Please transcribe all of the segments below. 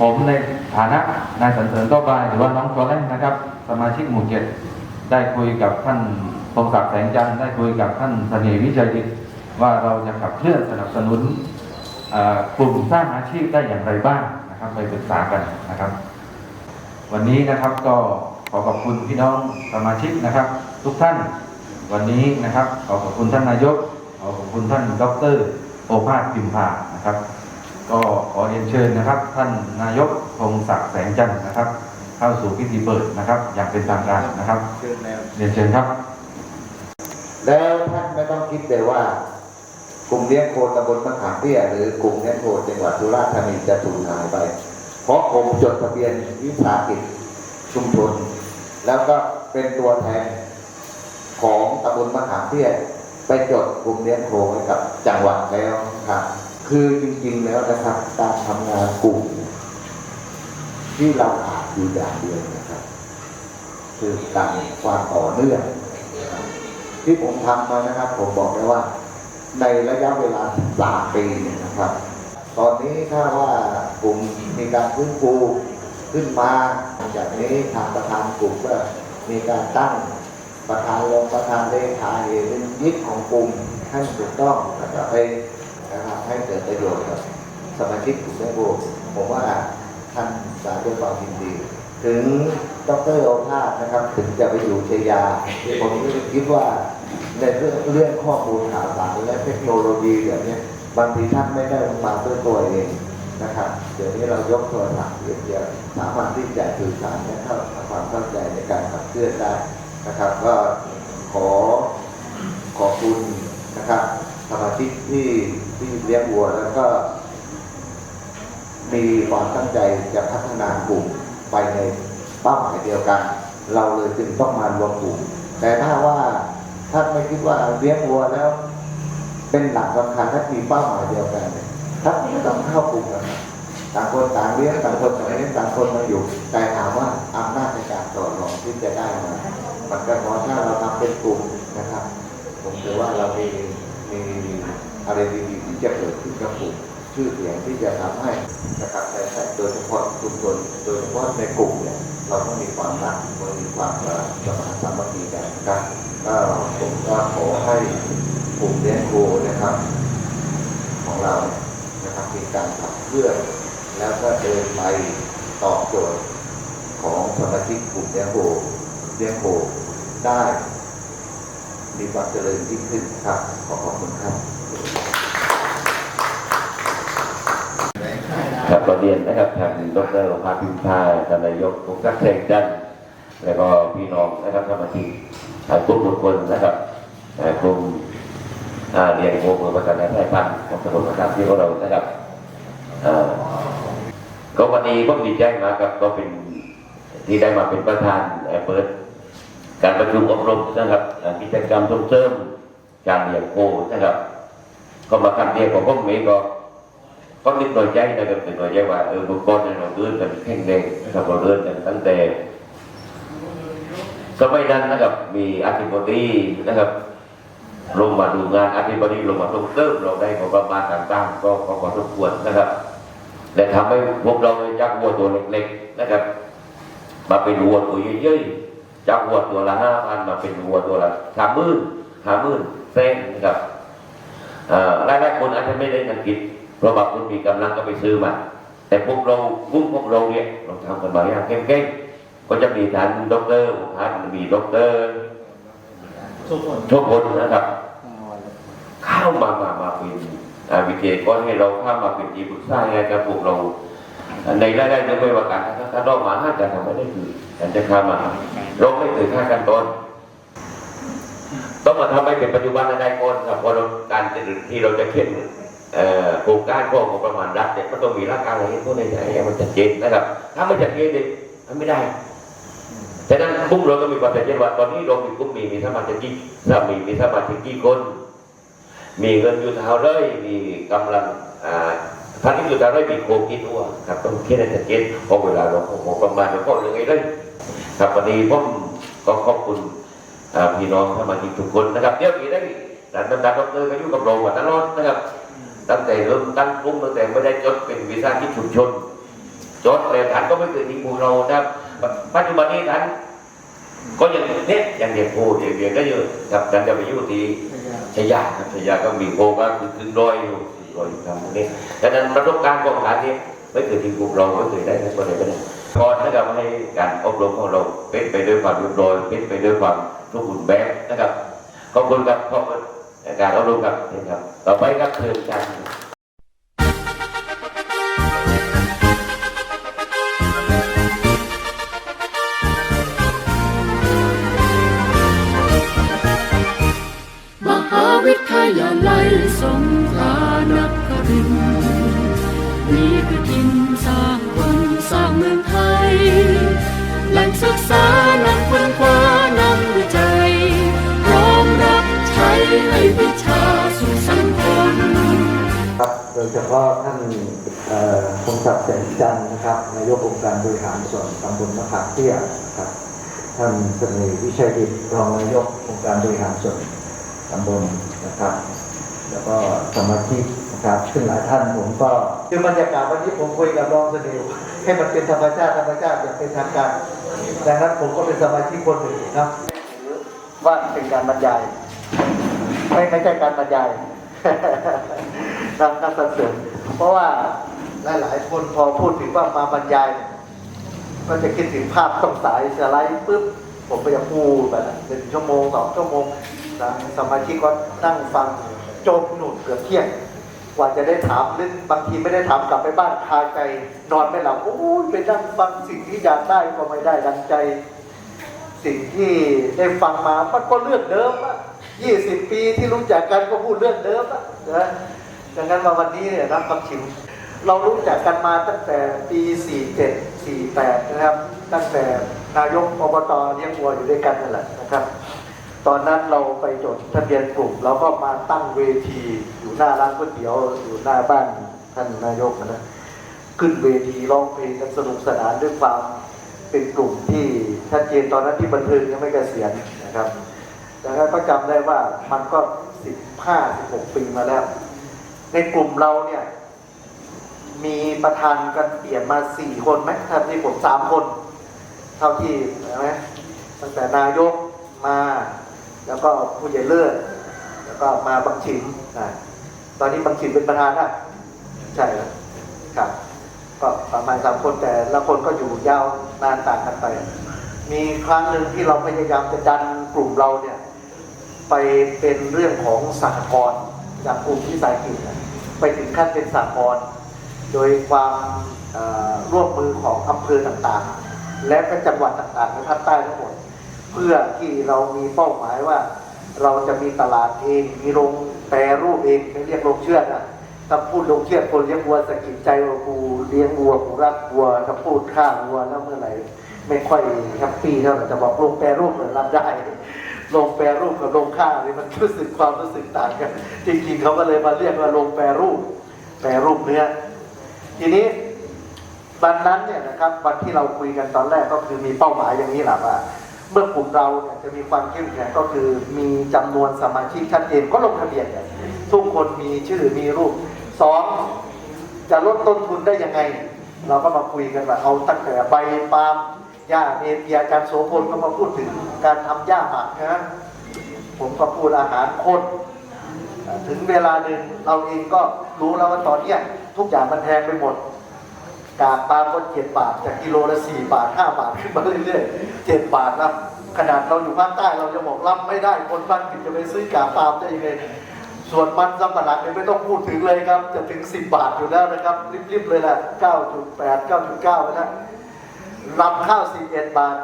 ผมในฐานะนายสันเสริญโตบายหรือว่าน้องตัวเล่นนะครับ สมาชิกหมู่เจ็ดได้คุยกับท่านพงศักดิ์แสงจันทร์ได้คุยกับท่านเสน่ห์วิชัยดิตว่าเราจะขับเคลื่อนสนับสนุนกลุ่มสร้างอาชีพได้อย่างไรบ้างนะครับไปปรึกษากันนะครับ วันนี้นะครับก็ขอขอบคุณพี่น้องสมาชิกนะครับ ทุกท่าน วันนี้นะครับ ขอขอบคุณท่านนายกขอขอบคุณท่านดรโอภาสพิมพานะครับ ก็ขอเรียนเชิญนะครับ ท่านนายกพงศักดิ์แสงจันทร์นะครับ เข้าสู่พิธีเปิดนะครับ อย่างเป็นทางการนะครับเชิญแล้วเรียนเชิญครับ แล้วท่านไม่ต้องคิดเลยว่ากลุ่มเลี้ยงโคตำบลมะขามเปี้ยหรือกลุ่มเลี้ยงโคจังหวัดสุราษฎร์ธานีจะสูญหายไป เพราะผมจดทะเบียนวิสาหกิจชุมชน แล้วก็เป็นตัวแทนของตำบลมะขามเปี้ยไปจดกลุ่มเลี้ยงโคไว้กับจังหวัดแล้วครับ คือจริงๆแล้วนะครับ การทำงานกลุ่มที่เราขาดอยู่อย่างเดียวนะครับ คือการความต่อเนื่องที่ผมทำมานะครับ ผมบอกได้ว่า ในระยะเวลาสามปีเนี่ยนะครับ ตอนนี้ถ้าว่ากลุ่มมีการฟื้นฟูขึ้นมาหลังจากนี้ทางประธานกลุ่มก็มีการตั้งประธานรองประธานเลขาเอเป็นยึดของกลุ่มให้ถูกต้องแล้วก็ไปนะครับให้ เกิดประโยชน์กับสมาชิกกลุ่มได้โบผมว่าท่านสาธุความยินดี ถึงดรโอภาสนะครับ ถึงจะไปอยู่เชียา ผมก็คิดว่าในเรื่องเรื่องข้อมูลข่าวสารและเทคโนโลยีแบบนี้บางทีท่านไม่ได้มาด้วยตัวเองนะครับเดี๋ยวนี้เรายกโทรศัพท์เยงเดียวสามารถที่จะสื่อสารและเข้าความเข้าใจในการขับเคลื่อนได้นะครับ ก็ขอขอบคุณนะครับสมาชิกที่ ที่เลี้ยงวัวแล้วก็ มีความตั้งใจจะพัฒนากลุ่มไปในเป้าหมายเดียวกัน เราเลยจึงต้องมารวมกลุ่ม แต่ถ้าว่าท่านไม่คิดว่าเลี้ยงวัวแล้ว เป็นหลักสำคัญถ้ามีเป้าหมายเดียวกันท่านไม่ต้องเข้ากลุ่มกันต่างคนต่างเลี้ยงต่างคนต่างเลี้ยงต่างคนมาอยู่ แต่ถามว่าอำนาจในการต่อรองที่จะได้มามันก็น้อยถ้าเราทำเป็นกลุ่มนะครับ ผมถือว่าเรามีมีอะไรดี ที่จะเกิดขึ้นกับกลุ่มชื่อเสียงที่จะทำให้นะครับแต่แต่โดยเฉพาะชุมชนโดยเฉพาะในกลุ่มเนี่ยเราต้องมีความรักเรามีความเอ่อสมานสามัคคีกันนะครับก็ผมก็ขอให้กลุ่มเลี้ยงครูนะครับ ของเราเนี่ยนะครับมีการขับเคลื่อนแล้วก็เดินไปตอบโจทย์ของสมาชิกกลุ่มเลี้ยงครูเลี้ยงครูได้มีความเจริญยิ่งขึ้นครับ ขอขอบคุณครับ ก็เรียนนะครับทางดรโลภาพิมพาท่านนายกทุกท่านแสงจันทร์แล้วก็พี่น้องนะครับสมาชิกอ่าทุกทุกคนนะครับกลุ่มเรียนโมมือประกันและไทยพันธ์ของตำรวจประกันที่ของเรานะครับก็วันนี้ก็ดีใจมากครับก็เป็นที่ได้มาเป็นประธานเปิดการประชุมอบรมนะครับกิจกรรมส่งเสริมการเลี้ยงโคนะครับ ก็มาคำเดียวของผมเองก็ có những nồi cháy này được nồi cháy và ừ, một con này nó đưa กันแข่งแดงนะครับเราเดินกันตั้งแต่สมัยนั้นนะครับมีอธิบดีนะครับลงมาดูงานอธิบดีลงมาส่งเสริมเราได้ของประมาณต่างๆก็ก็พอสมควรนะครับและทำให้พวกเราจากวัวตัวเล็กๆนะครับ มาเป็นวัวตัวเยอะๆจากวัวตัวละห้าพันมาเป็นวัวตัวละสามหมื่นห้าหมื่นเส้นนะครับอ่าหลายๆคนอาจจะไม่ได้เงินกิน เพราะบางคนมีกำลังก็ไปซื้อมา แต่พวกเราพวกพวกเราเนี่ยเราทำกันมาอย่างเก่งๆก็จะมีท่านด็อกเตอร์ท่านมีด็อกเตอร์ทุกคนทุกคนนะครับ เข้ามามามาเป็นอ่าวิเทก็ให้เราเข้ามาเป็นที่ปรึกษาให้กับพวกเรา ในรายได้เรื่องไม่ว่าการถ้าถ้าเรามาห้าจะทำไม่ได้คือการจะเข้ามาเราไม่ถือค่ากันตอนต้องมาทำให้เป็นปัจจุบันในก่อนครับเพราะเราการที่เราจะเข้มเอ่อ โครงการพวกงบประมาณรัฐเนี่ยมันต้องมีหลักการอะไรพวกนี้ให้มันชัดเจนนะครับ ถ้าไม่ชัดเจนเนี่ยมันไม่ได้ฉะนั้นกลุ่มเราก็มีความชัดเจนว่าตอนนี้เรามีกลุ่มมีมีสมาชิกกี่สามีมีสมาชิกกี่คน มีเงินอยู่เท่าไรมีกำลังอ่าพันที่อยู่เท่าไรมีโครงกี่ตัวครับต้องคิดให้ชัดเจนเพราะเวลาเรางบประมาณเราก็เรื่องไงเลยครับวันนี้ผมก็ขอบคุณอ่าพี่น้องสมาชิกทุกคนนะครับเดี๋ยวมีได้ดันดันดันดรก็อยู่กับเรามาตลอดนะครับ ตั้งแต่เริ่มตั้งกลุ่มตั้งแต่ไม่ได้จดเป็นวิสาหกิจชุมชน จดเลยท่านก็ไม่เคยทิ้งพวกเรานะครับปัจจุบันนี้ท่านก็ยังเนี่ยยังเด็กโพเด็กเรียนก็เยอะครับท่านจะไปอยู่ที่ชยาครับชยาก็มีโพก็คือขึ้นดอยอยู่ดอยอยู่ทางพวกนี้ดังนั้นประสบการณ์ของการนี้ไม่เคยทิ้งพวกเราไม่เคยได้ในคนใดคนหนึ่งก่อนนะครับให้การอบรมของเราเป็นไปด้วยความเรียบร้อยเป็นไปด้วยความทุกข์แบบนะครับขอบคุณครับขอบคุณ การอบรมครับนี่ครับ ต่อไปครับเชิญกันมหาวิทยาลัยสง ศักดิ์แสงจันทร์นะครับนายกองค์การบริหารส่วนตำบลมะขามเตี้ยนะครับท่านเสน่ห์วิชัยดิตรองนายกองค์การบริหารส่วนตำบลนะครับ แล้วก็สมาชิกนะครับซึ่งหลายท่านผมก็คือบรรยากาศวันนี้ผมคุยกับรองเสน่ห์ให้มันเป็นธรรมชาติธรรมชาติอย่างเป็นทางการดังนั้นผมก็เป็นสมาชิกคนหนึ่งครับว่าเป็นการบรรยาย ไม่ไม่ใช่การบรรยายนำการสรรเสริญเพราะว่า หลายๆคนพอพูดถึงว่ามาบรรยาย ก็จะคิดถึงภาพต้องสายสไลด์ปุ๊บผมก็จะพูดไปละหนึ่งชั่วโมงสองชั่วโมงทางสมาชิกก็นั่งฟังจบหนุนเกือบเที่ยงกว่าจะได้ถามหรือบางทีไม่ได้ถามกลับไปบ้านคาใจ นอนไม่หลับโอ้ยไปนั่งฟังสิ่งที่อยากได้ก็ไม่ได้ดังใจ สิ่งที่ได้ฟังมามันก็เรื่องเดิมอะยี่สิบปีที่รู้จักกันก็พูดเรื่องเดิมอะนะดังนั้นมาวันนี้เนี่ยรับคำชิม เรารู้จักกันมาตั้งแต่ปี 47 48 นะครับ ตั้งแต่นายกอบตเลี้ยงวัวอยู่ด้วยกันนั่นแหละนะครับ ตอนนั้นเราไปจดทะเบียนกลุ่มเราก็มาตั้งเวทีอยู่หน้าร้านก๋วยเตี๋ยวอยู่หน้าบ้านท่านนายกนะขึ้นเวทีร้องเพลงกันสนุกสนานด้วยความเป็นกลุ่มที่ชัดเจนตอนนั้นที่บันเทิงยังไม่เกษียณนะครับแต่ก็จำได้ว่ามันก็สิบห้าสิบหกปีมาแล้ว ในกลุ่มเราเนี่ย มีประธานกันเปลี่ยนมาสี่คนไหมท่านที่ผมสามคน เท่าที่เห็นไหมตั้งแต่นายกมา แล้วก็ผู้ใหญ่เลิศแล้วก็มาบังฉินนะตอนนี้บังฉินเป็นประธานนะใช่แล้วครับ ก็ประมาณสามคนแต่ละคนก็อยู่ยาวนานต่างกันไป มีครั้งหนึ่งที่เราพยายามจะดันกลุ่มเราเนี่ยไปเป็นเรื่องของสหกรณ์จากกลุ่มวิสาหกิจเนี่ยไปถึงขั้นเป็นสหกรณ์ โดยความร่วมมือของอำเภอต่างๆ และก็จังหวัดต่างๆในภาคใต้ทั้งหมด เพื่อที่เรามีเป้าหมายว่า เราจะมีตลาดเองมีโรงแปรรูปเองไม่เรียกโรงเชือดนะถ้าพูดโรงเชือดคนเลี้ยงวัวสกิดใจว่ากูเลี้ยงวัวกูรักวัวถ้าพูดฆ่าวัวแล้วเมื่อไหร่ไม่ค่อยแฮปปี้เท่าไหร่จะบอกโรงแปรรูปเหมือนรับได้โรงแปรรูปกับโรงฆ่านี่มันรู้สึกความรู้สึกต่างกัน จริงๆเขาก็เลยมาเรียกว่าโรงแปรรูป แปรรูปเนื้อ ทีนี้วันนั้นเนี่ยนะครับวันที่เราคุยกันตอนแรกก็คือมีเป้าหมายอย่างนี้แหละว่า เมื่อกลุ่มเราเนี่ยจะมีความเข้มแข็งก็คือมีจำนวนสมาชิกชัดเจนก็ลงทะเบียนกันทุกคนมีชื่อมีรูปสองจะลดต้นทุนได้ยังไง เราก็มาคุยกันว่าเอาตั้งแต่ใบปาล์มหญ้าเนเปียอาจารย์โสพลก็มาพูดถึงการทำหญ้าหมักนะผมก็พูดอาหารคน ถึงเวลาหนึ่งเราเองก็รู้แล้วว่าตอนเนี้ยทุกอย่างมันแพงไปหมดกากปลาก็เจ็ดบาทจากกิโลละสี่บาทห้าบาทขึ้นมาเรื่อยๆเจ็ดบาทนะขนาดเราอยู่ภาคใต้เราจะบอกรับไม่ได้คนบ้านผิดจะไปซื้อกากปลาได้ยังไงส่วนมันสำปะหลังเนี่ยไม่ต้องพูดถึงเลยครับ จะถึงสิบบาทอยู่แล้วนะครับรีบๆเลยแหละเก้าจุดแปดเก้าจุดเก้านะลำข้าวสี่เอ็ดบาท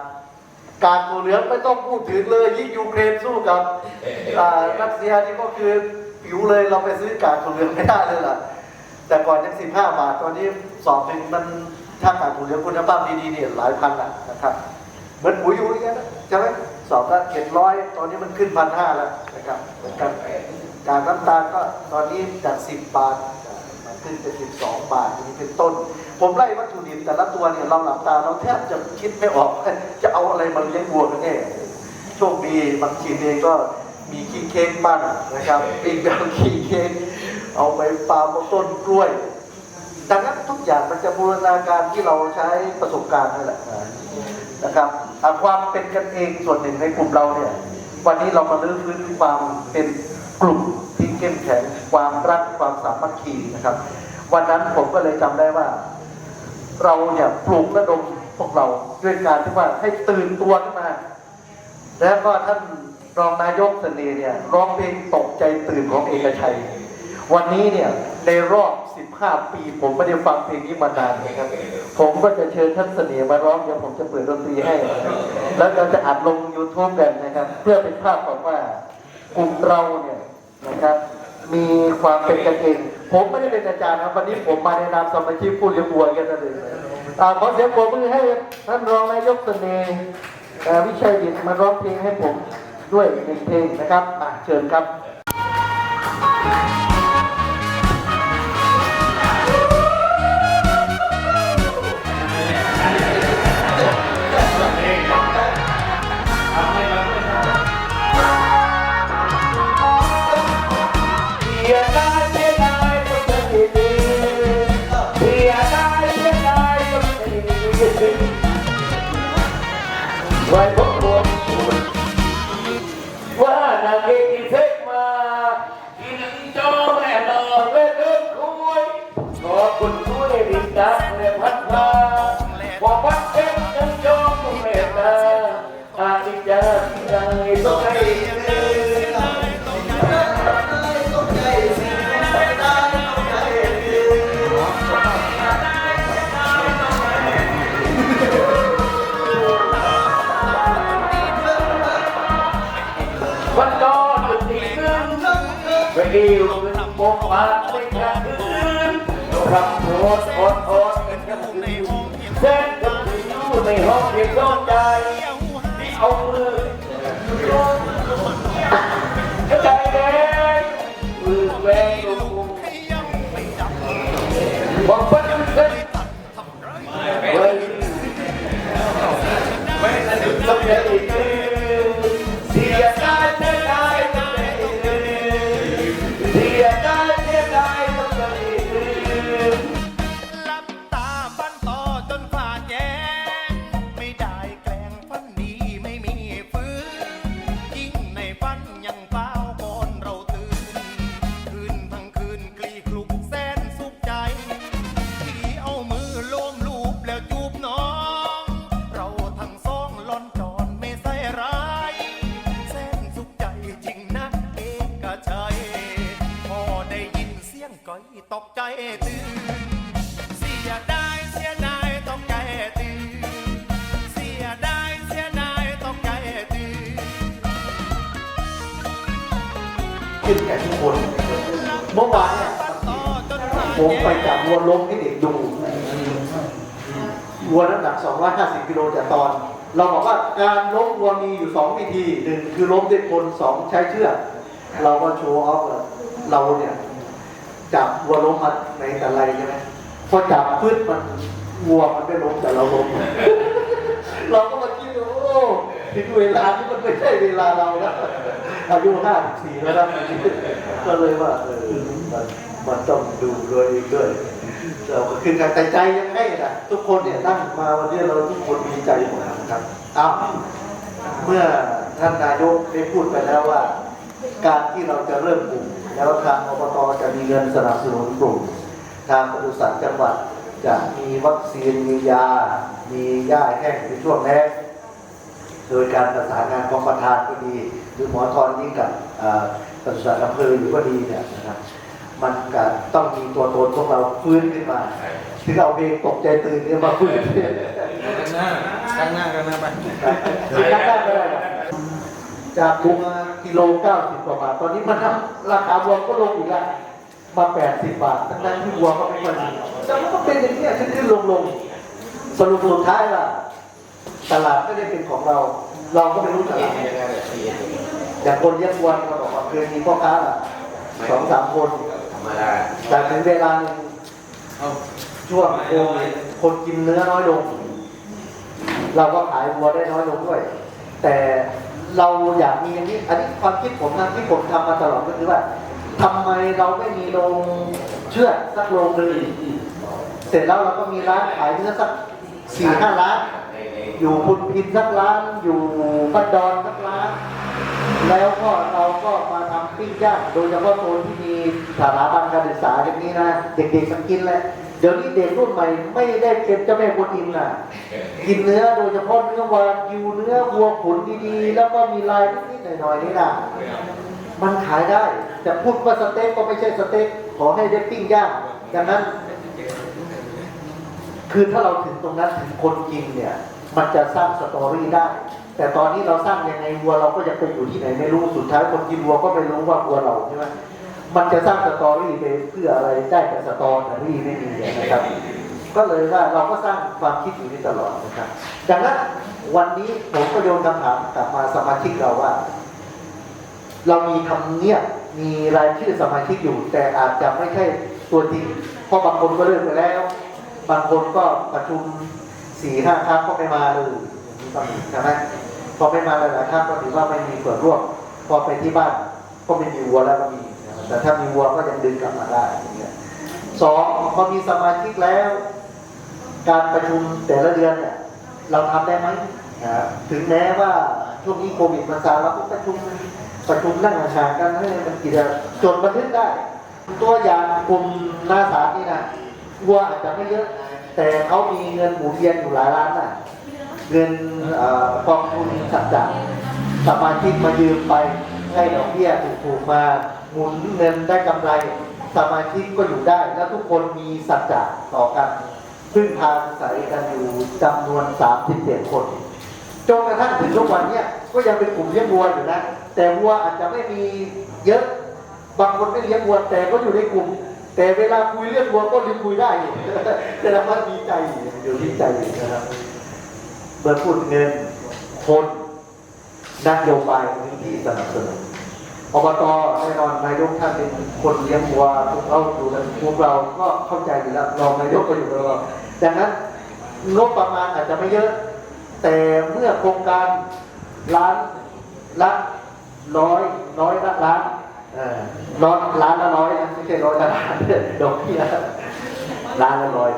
การตัวเหลืองไม่ต้องพูดถึงเลย ยิ่งยูเครนสู้กับอ่ารัสเซียนี่ก็คือ ผิวเลยเราไปซื้อกากตัวเหลืองไม่ได้เลยล่ะ แต่ก่อนยังสิบห้าบาท ตอนนี้สอบเป็นมันถ้ากากตัวเหลืองคุณภาพดีๆเนี่ยหลายพันละนะครับเหมือนปุ๋ยยูเรียนะใช่ไหมสอบละเจ็ดร้อยตอนนี้มันขึ้นพันห้าแล้วนะครับเหมือนกันการน้ำตาลก็ตอนนี้จากสิบบาทมันขึ้นเป็นสิบสองบาทนี้เป็นต้น ผมไล่วัตถุดิบแต่ละตัวเนี่ยเราหลับตาเราแทบจะคิดไม่ออก จะเอาอะไรมาเลี้ยงวัวกันแน่โชคดีบางทีเองก็ มีขี้เค้กบ้างนะครับปิ้งแบบขี้เค้กเอาไปปาล์มต้นกล้วย ดังนั้นทุกอย่างมันจะบูรณาการที่เราใช้ประสบการณ์นั่นแหละนะครับความเป็นกันเองส่วนหนึ่งในกลุ่มเราเนี่ย วันนี้เรามาลื้อฟื้นความเป็นกลุ่มที่เข้มแข็งความรักความสามัคคีนะครับ วันนั้นผมก็เลยจำได้ว่า เราเนี่ยปลูกระดมพวกเราด้วยการที่ว่าให้ตื่นตัวขึ้นมา แล้วก็ท่าน รองนายกเสน่ห์เนี่ยร้องเพลงตกใจตื่นของเอกชัย วันนี้เนี่ยในรอบ 15 ปี ผมไม่ได้ฟังเพลงนี้มานานนะครับ ผมก็จะเชิญท่านเสน่ห์มาร้องเดี๋ยวผมจะเปิดดนตรีให้ แล้วเราจะอัดลง YouTube กันนะครับ เพื่อเป็นภาพของว่ากลุ่มเราเนี่ยนะครับ มีความเป็นกันเองผมไม่ได้เป็นอาจารย์ครับวันนี้ผมมาในนามสมาชิกผู้เลี้ยงวัวกันนั่นเองอ่าขอเสียงปรบมือให้ท่านรองนายกเสน่ห์วิชัยดิตมาร้องเพลงให้ผม ด้วยหนึ่งเพลงนะครับอะเชิญครับ แในห้องเพียงร้อนใจเอามือใจแดงมือแหวงลงบอกไป งก้อยตกใจตื่นเสียดายเสียดายต้องใจตื่นเสียดายเสียดายต้องใจตื่นขึ้นแก่ทุกคน เมื่อวานเนี่ยผมไปจับวัวล้มให้เด็กดูวัวน้ำหนัก 250 กิโลแต่ตอน เราบอกว่าการล้มวัวมีอยู่ 2 วิธีหนึ่งคือล้มด้วยคนสองใช้เชือกเราก็โชว์ออฟเลยเราเนี่ย จับวัวล้มมาในแต่ไรใช่ไหมพอจับพืชมันวัวมันไม่ล้มแต่เราล้มเราก็มาคิดว่าโอ้ถึงเวลาที่มันไม่ใช่เวลาเราแล้วอายุห้าสิบสี่แล้วนะก็เลยว่าเออมันมันต้องดูด้วยด้วยเราก็คือการใจใจยังไงนะทุกคนเนี่ยนั่งมาวันนี้เราทุกคนมีใจหมดนะครับอ้าวเมื่อท่านนายกได้พูดไปแล้วว่า การที่เราจะเริ่มปลูก แล้วทางอบตจะมีเงินสนับสนุนปลูกทางปศุสัตว์จังหวัดจะมีวัคซีนมียา มีหญ้าแห้งในช่วงแรกโดยการประสานงานของประธานก็ดี หรือหมอทอนยิ่งกับอ่าปศุสัตว์อำเภออยู่ก็ดีเนี่ยนะครับมันก็ต้องมีตัวตนของเราฟื้นขึ้นมาถึงเอาเพลงตกใจตื่นเนี่ยมาฟื้นข้างหน้าข้างหน้าไปถึงข้างหน้าไม่ได้หรอกจากถุงละ กิโลเก้าสิบกว่าบาท ตอนนี้มันทำราคาวัวก็ลงอีกแล้วมาแปดสิบบาททั้งนั้นที่วัวก็ไม่ค่อยมีแต่มันก็เป็นอย่างนี้ขึ้นขึ้นลงลงสรุปสุดท้ายล่ะ ตลาดไม่ได้เป็นของเรา เราก็ไม่รู้ตลาดอย่างคนเลี้ยงวัวเราบอกว่าเคยมีพ่อค้าล่ะสองสามคนแต่ถึงเวลาหนึ่งช่วงโควิดคนกินเนื้อน้อยลง เราก็ขายวัวได้น้อยลงด้วย แต่ เราอยากมีอย่างนี้ อันนี้ความคิดผมนะที่ผมทำมาตลอดก็คือว่าทำไมเราไม่มีโรงเชือดสักโรงหนึ่งเสร็จแล้วเราก็มีร้านขายเนื้อสักสี่ห้าร้าน อยู่พุนพินสักร้าน อยู่บ้านดอนสักร้าน แล้วก็เราก็มาทำปิ้งย่างโดยเฉพาะโซนที่มีสถาบันการศึกษาอย่างนี้นะเด็กๆสักินแหละเดี๋ยวนี้เด็กรุ่นใหม่ไม่ได้เป็นเจ้าแม่กวนอิมนะกินเนื้อโดยเฉพาะเนื้อวากิวเนื้อวัวขุนดีๆ แล้วก็มีลายนิดๆหน่อยๆนี่นะมันขายได้จะพูดว่าสเต็กก็ไม่ใช่สเต็กขอให้ได้ปิ้งย่างดังนั้น คือถ้าเราถึงตรงนั้นถึงคนกินเนี่ย มันจะสร้างสตอรี่ได้ แต่ตอนนี้เราสร้างยังไงวัวเราก็ยังไปอยู่ที่ไหนไม่รู้สุดท้ายคนกินวัวก็ไม่รู้ว่าวัวเราใช่ไหมมันจะสร้างสตอรี่ไปเพื่ออะไรได้แต่สตอรี่ไม่ดีนะครับ ก็เลยว่าเราก็สร้างความคิดอยู่นี้ตลอดนะครับดังนั้นวันนี้ผมก็โยนคำถามกลับมาสมาชิกเราว่า เรามีทำเนียบมีรายชื่อสมาชิกอยู่ แต่อาจจะไม่ใช่ตัวจริงเพราะบางคนก็เลิกไปแล้ว บางคนก็ประชุมสี่ห้าครั้งก็ไม่มาเลยอย่างนี้ก็มีใช่ไหม พอไม่มาหลายๆครั้งก็ถือว่าไม่มีส่วนร่วมพอไปที่บ้านก็ไม่มีวัวแล้วก็มี แต่ถ้ามีวัวก็ยังดึงกลับมาได้อย่างเงี้ยสองพอมีสมาชิกแล้ว การประชุมแต่ละเดือนเนี่ย เราทำได้ไหมนะถึงแม้ว่าช่วงนี้โควิดมันซาเราก็ประชุมประชุมนั่งห่างกันให้มันกี่เดือนจดบันทึกได้ ตัวอย่างกลุ่มนาสานี่นะวัวอาจจะไม่เยอะ แต่เขามีเงินหมุนเวียนอยู่หลายล้านน่ะ เงินกองทุนสัจจะสมาชิกมายืมไปให้ดอกเบี้ยถูกๆมาหมุนเงินได้กำไรสมาชิกก็อยู่ได้ แล้วทุกคนมีสัจจะต่อกันพึ่งพาอาศัยกันอยู่จำนวน37คนจนกระทั่งถึงทุกวันเนี้ยก็ยังเป็นกลุ่มเลี้ยงวัวอยู่นะ แต่วัวอาจจะไม่มีเยอะ บางคนไม่เลี้ยงวัวแต่ก็อยู่ในกลุ่ม แต่เวลาคุยเรื่องวัวก็ยังคุยได้แต่ละมันดีใจอยู่อยู่ที่ใจอยู่นะครับ เมื่อพูดเงินคนนโยบายพื้นที่สนับสนุนอบตแน่นอนนายกท่านเป็นคนเลี้ยงวัวพวกเราอยู่แลพวกเราก็เข้าใจอยู่แล้วรองนายกก็อยู่กับเราดังนั้นงบประมาณอาจจะไม่เยอะ แต่เมื่อโครงการล้านละร้อยร้อยละล้านเอ่อร้อยล้านละร้อยนะไม่ใช่ร้อยละล้านดอกเบี้ยล้านละร้อย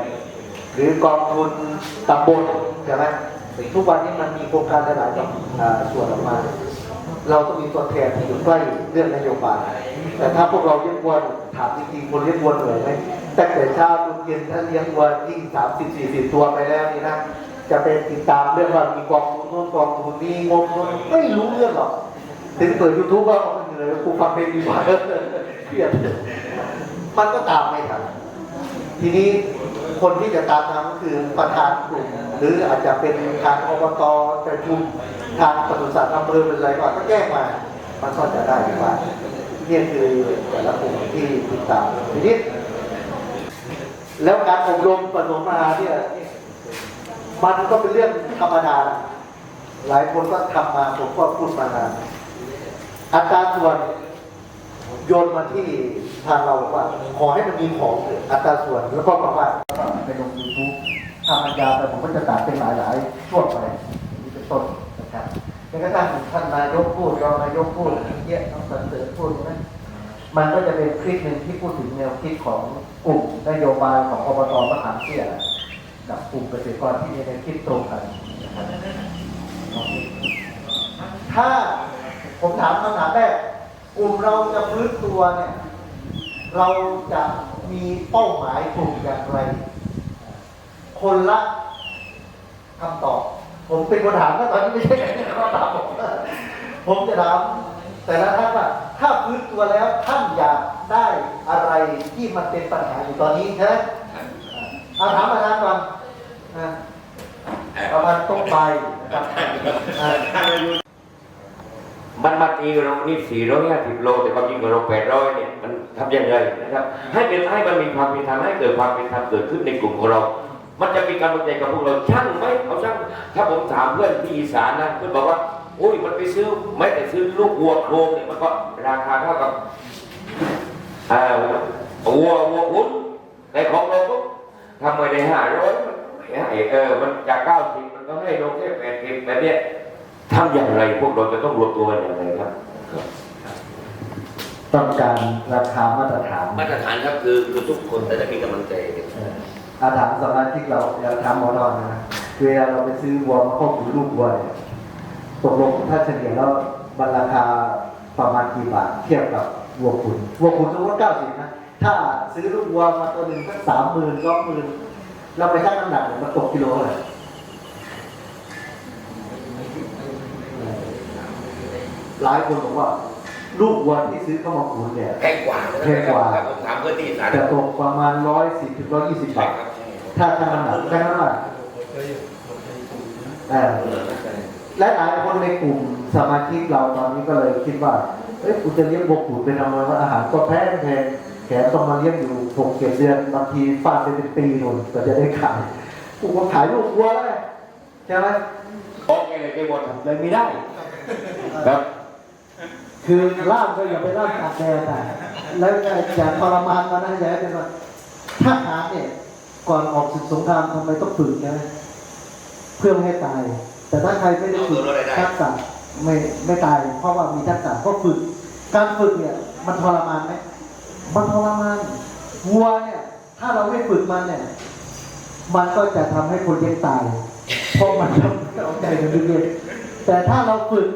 หรือกองทุนตำบลใช่ไหม ทุกวันนี้มันมีโครงการหลายๆแบบอ่าส่วนออกมา เราต้องมีตัวแทนที่อยู่ใกล้เรื่องนโยบาย แต่ถ้าพวกเราเลี้ยงวัวถามจริงๆคนเลี้ยงวัวเหนื่อยไหมตั้งแต่เช้าจนเย็นถ้าเลี้ยงวัวยิ่งสามสิบสี่สิบตัวไปแล้วนี่นะจะเป็นติดตามเรื่องว่ามีกองทุนโน้นกองทุนนี้งบโน้นไม่รู้เรื่องหรอกถึงเปิดยูทูบก็เหนื่อยกูฟังเพลงดีกว่าเครียดมันก็ตามไม่ทันทีนี้ คนที่จะตามทำก็คือประธานกลุ่มหรืออาจจะเป็นทางอบตประชุมทางปศุสัตว์อำเภอเป็นอะไรก่อนก็แจ้งมา มันก็จะได้ว่าเนี่ยคือแต่ละกลุ่มที่ติดตามทีนี้แล้วการอบรมปฐมมาเนี่ยมันก็เป็นเรื่องธรรมดา หลายคนก็ทำมาผมก็พูดมานานอัตราส่วนโยนมาที่ทางเราว่า ขอให้มันมีของอะอัตราส่วนแล้วก็บอกว่า ไปลงยูทูบทำมันยาวแต่ผมก็จะตัดเป็นหลายๆช่วงไปนี่เป็นต้นนะครับแม้กระทั่งท่านนายกพูดรองนายกพูดเยอะต้องสรรเสริญพูดใช่ไหมมันก็จะเป็นคลิปหนึ่งที่พูดถึงแนวคิดของกลุ่มนโยบายของอบตมะขาเตี้ยกับกลุ่มเกษตรกรที่มีแนวคิดตรงกันนะครับถ้าผมถามคำถามแรกกลุ่มเราจะฟื้นตัวเนี่ย เราจะมีเป้าหมายกลุ่มอย่างไร คนละคำตอบ ผมเป็นคนถามนะตอนนี้ไม่ใช่ใครเป็นคนถามผมผมจะถามแต่ละท่านว่าถ้าฟื้นตัวแล้วท่านอยากได้อะไรที่มันเป็นปัญหาอยู่ตอนนี้ใช่ไหมเอาถามอาจารย์ก่อนนะประมาณต้นไปนะครับอ่ามันมาตีเรานี่สี่ร้อยห้าสิบโล แต่ความจริงเราแปดร้อยเนี่ยมันทำยังไงนะครับ ให้เป็นให้มันมีความเป็นธรรมให้เกิดความเป็นธรรมเกิดขึ้นในกลุ่มของเรา มันจะมีการบังใจกับพวกเราช่างไหมเอาช่าง ถ้าผมถามเพื่อนที่อีสานนะเพื่อนบอกว่าโอ้ยมันไปซื้อไม่แต่ซื้อลูกวัวโครงเนี่ยมันก็ราคาเท่ากับอ่าวัววัวอุ้นในของเราปุ๊บทำไมได้ห้าร้อยมันไม่ให้เออมันจากเก้าสิบมันก็ให้ลงแค่แปดสิบแบบเนี้ยทำอย่างไรพวกเราจะต้องรวมตัวกันอย่างไรครับต้องการราคามาตรฐาน มาตรฐานครับคือคือทุกคนแต่จะมีกำลังใจเอาถามสมาชิกเราอยาถามหมอนอนนะเวลาเราไปซื้อวัวมาควบคุมลูกวัวเนี่ยตกลงถ้าเฉลี่ยแล้วมันราคาประมาณกี่บาทเทียบกับวัวขุนวัวขุนสมมติเก้าสิบนะถ้าซื้อลูกวัวมาตัวหนึ่งสักสามหมื่นสองหมื่นเราไปชั่งน้ำหนักเนี่ยมันตกกิโลเท่าไหร่หลายคนบอกว่า ลูกวัวที่ซื้อเข้ามาขุนเนี่ยแพงกว่าแพงกว่าผมถามเพื่อนที่สารจะตกประมาณร้อยสิบถึงร้อยยี่สิบบาทถ้าชั่งน้ำหนักชั่งน้ำหนักเออและหลายคนในกลุ่มสมาชิกเราตอนนี้ก็เลยคิดว่าเอ้ยกูจะเลี้ยงบกขุดเป็นอะไรว่าอาหารก็แพงแพงแขกต้องมาเลี้ยงอยู่หกเจ็ดเดือนบางทีฟาดไปเป็นปีนู่นก็จะได้ขายกูก็ขายลูกวัวแล้วใช่ไหมโอเคเลยไปหมดเลยไม่ได้ครับ คือล่ามก็อย่าไปล่ามตากแดดแต่แล้วอย่าทรมานมานะอย่าให้เป็นว่าทหารเนี่ย ก่อนออกศึกสงครามทำไมต้องฝึกนะเพื่อไม่ให้ตาย แต่ถ้าใครไม่ได้ฝึกทักษะไม่ไม่ตาย เพราะว่ามีทักษะก็ฝึก การฝึกเนี่ย มันทรมานไหมมันทรมานวัวเนี่ย ถ้าเราไม่ฝึกมันเนี่ย มันก็จะทำให้คนเลี้ยงตายเพราะมันทำเอาใจกันเรื่อยๆแต่ถ้าเราฝึก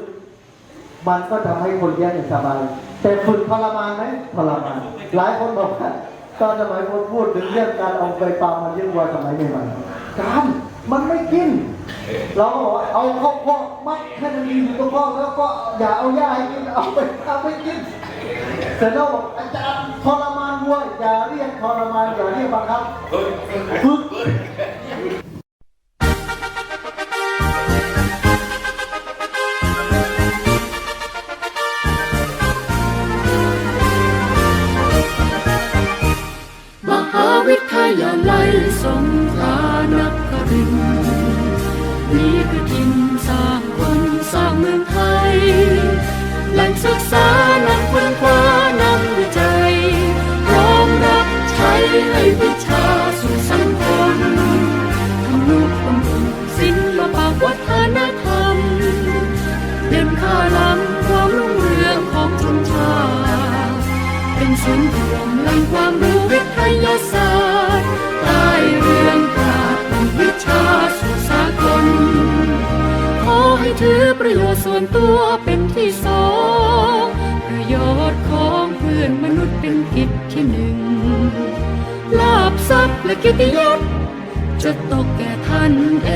มันก็ทำให้คนเลี้ยงอย่างสบาย แต่ฝึกทรมานไหมทรมาน หลายคนบอกว่าตอนสมัยผมพูดถึงเรื่องการเอาไปปามาเลี้ยงวัวสมัยใหม่ๆการมันไม่กิน เราก็บอกเอาข้าวพอมัดให้มันอยู่ตรงข้อแล้วก็อย่าเอาหญ้าให้กินเอาไปทำให้กินเสร็จแล้วบอกอาจารย์ทรมานวัวอย่าเรียกทรมานอย่าเรียกบังคับฝึก ลัยสงขลานครินนี่คือทินสร้างคนสร้างเมืองไทยแหล่งศึกษานำค้นคว้านำวิจัยพร้อมรับใช้ให้วิชาสู่สังคมทำนุบำรุงศิลปวัฒนธรรมเด่นค่าล้ำความรุ่งเรืองของชนชาติเป็นศูนย์รวมแหล่งความรู้วิทยาศาสตร์ เรืองปราดวิชาสู่สากลขอให้ถือประโยชน์ส่วนตัวเป็นที่สองประโยชน์ของเพื่อนมนุษย์เป็นกิจที่หนึ่งลาบทรัพย์และกิติยศจะตกแก่ท่านเอ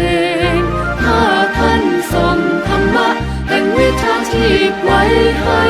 ง ถ้าท่านทรงธรรมะแห่งวิชาชีพไว้ให้